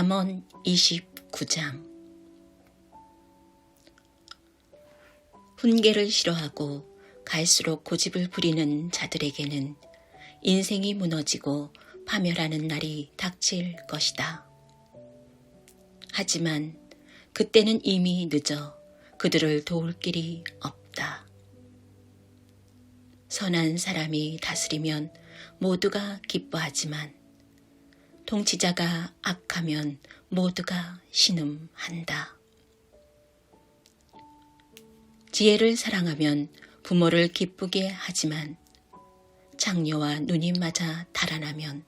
잠언 29장 훈계를 싫어하고 갈수록 고집을 부리는 자들에게는 인생이 무너지고 파멸하는 날이 닥칠 것이다. 하지만 그때는 이미 늦어 그들을 도울 길이 없다. 선한 사람이 다스리면 모두가 기뻐하지만 통치자가 악하면 모두가 신음한다. 지혜를 사랑하면 부모를 기쁘게 하지만 장녀와 맞아 달아나면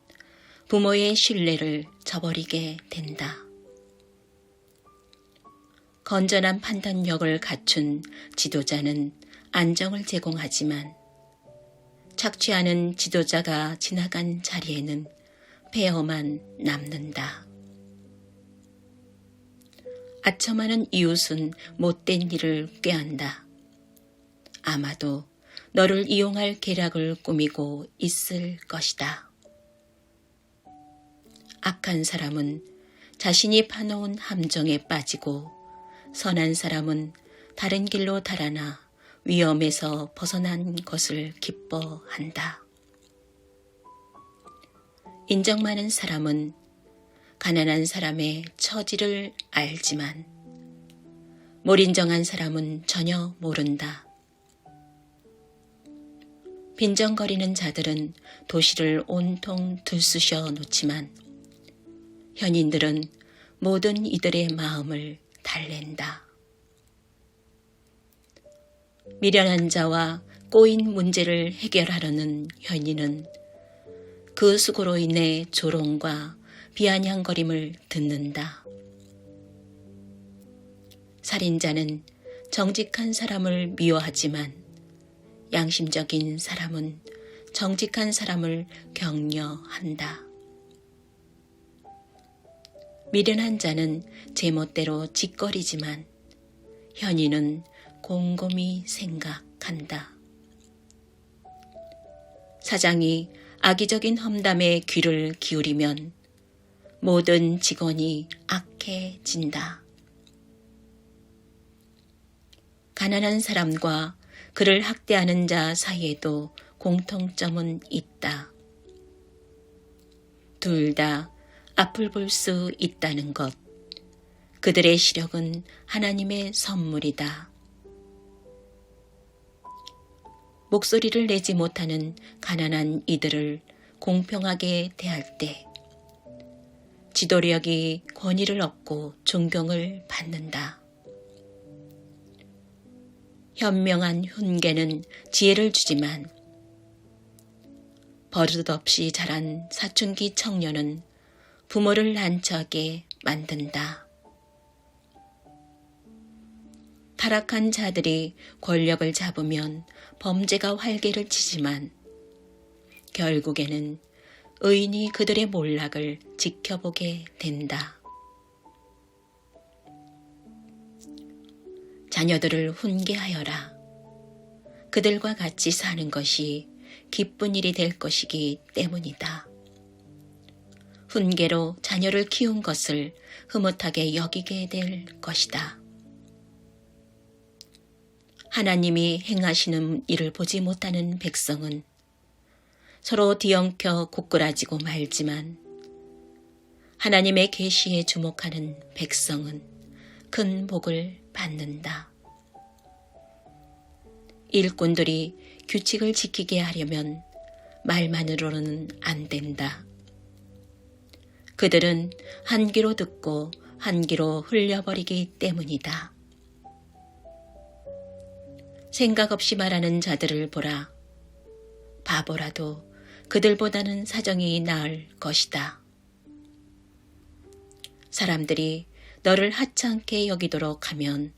부모의 신뢰를 저버리게 된다. 건전한 판단력을 갖춘 지도자는 안정을 제공하지만 착취하는 지도자가 지나간 자리에는 폐허만 남는다. 아첨하는 이웃은 못된 일을 꾀한다. 아마도 너를 이용할 계략을 꾸미고 있을 것이다. 악한 사람은 자신이 파놓은 함정에 빠지고 선한 사람은 다른 길로 달아나 위험에서 벗어난 것을 기뻐한다. 인정 많은 사람은 가난한 사람의 처지를 알지만 몰인정한 사람은 전혀 모른다. 빈정거리는 자들은 도시를 온통 들쑤셔 놓지만 현인들은 모든 이들의 마음을 달랜다. 미련한 자와 꼬인 문제를 해결하려는 현인은 그 수고로 인해 조롱과 비아냥거림을 듣는다. 살인자는 정직한 사람을 미워하지만 양심적인 사람은 정직한 사람을 격려한다. 미련한 자는 제멋대로 짓거리지만 현인은 곰곰이 생각한다. 사장이 악의적인 험담에 귀를 기울이면 모든 직원이 악해진다. 가난한 사람과 그를 학대하는 자 사이에도 공통점은 있다. 둘 다 앞을 볼 수 있다는 것. 그들의 시력은 하나님의 선물이다. 목소리를 내지 못하는 가난한 이들을 공평하게 대할 때 지도력이 권위를 얻고 존경을 받는다. 현명한 훈계는 지혜를 주지만 버릇없이 자란 사춘기 청년은 부모를 난처하게 만든다. 타락한 자들이 권력을 잡으면 범죄가 활개를 치지만 결국에는 의인이 그들의 몰락을 지켜보게 된다. 자녀들을 훈계하여라. 그들과 같이 사는 것이 기쁜 일이 될 것이기 때문이다. 훈계로 자녀를 키운 것을 흐뭇하게 여기게 될 것이다. 하나님이 행하시는 일을 보지 못하는 백성은 서로 뒤엉켜 고꾸라지고 말지만 하나님의 계시에 주목하는 백성은 큰 복을 받는다. 일꾼들이 규칙을 지키게 하려면 말만으로는 안 된다. 그들은 한 귀로 듣고 한 귀로 흘려버리기 때문이다. 생각 없이 말하는 자들을 보라. 바보라도 그들보다는 사정이 나을 것이다. 사람들이 너를 하찮게 여기도록 하면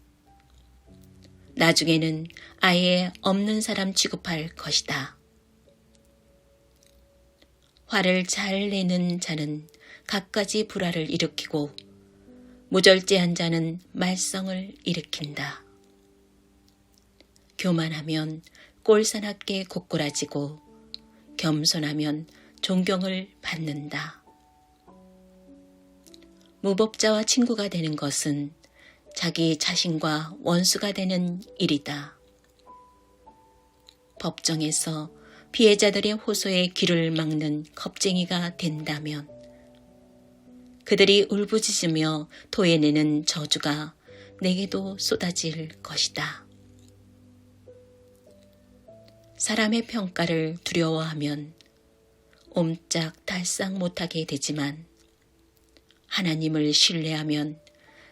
나중에는 아예 없는 사람 취급할 것이다. 화를 잘 내는 자는 갖가지 불화를 일으키고 무절제한 자는 말썽을 일으킨다. 교만하면 꼴사납게 고꾸라지고 겸손하면 존경을 받는다. 무법자와 친구가 되는 것은 자기 자신과 원수가 되는 일이다. 법정에서 피해자들의 호소에 귀를 막는 겁쟁이가 된다면 그들이 울부짖으며 토해내는 저주가 내게도 쏟아질 것이다. 사람의 평가를 두려워하면 옴짝 달싹 못하게 되지만 하나님을 신뢰하면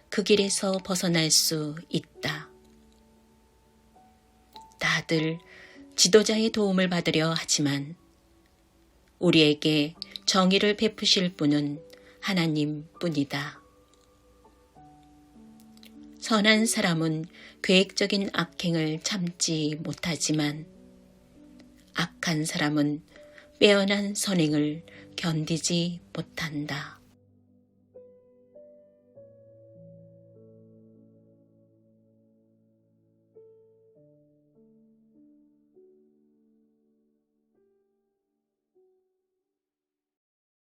그 길에서 벗어날 수 있다. 다들 지도자의 도움을 받으려 하지만 우리에게 정의를 베푸실 분은 하나님 뿐이다. 선한 사람은 계획적인 악행을 참지 못하지만 악한 사람은 빼어난 선행을 견디지 못한다.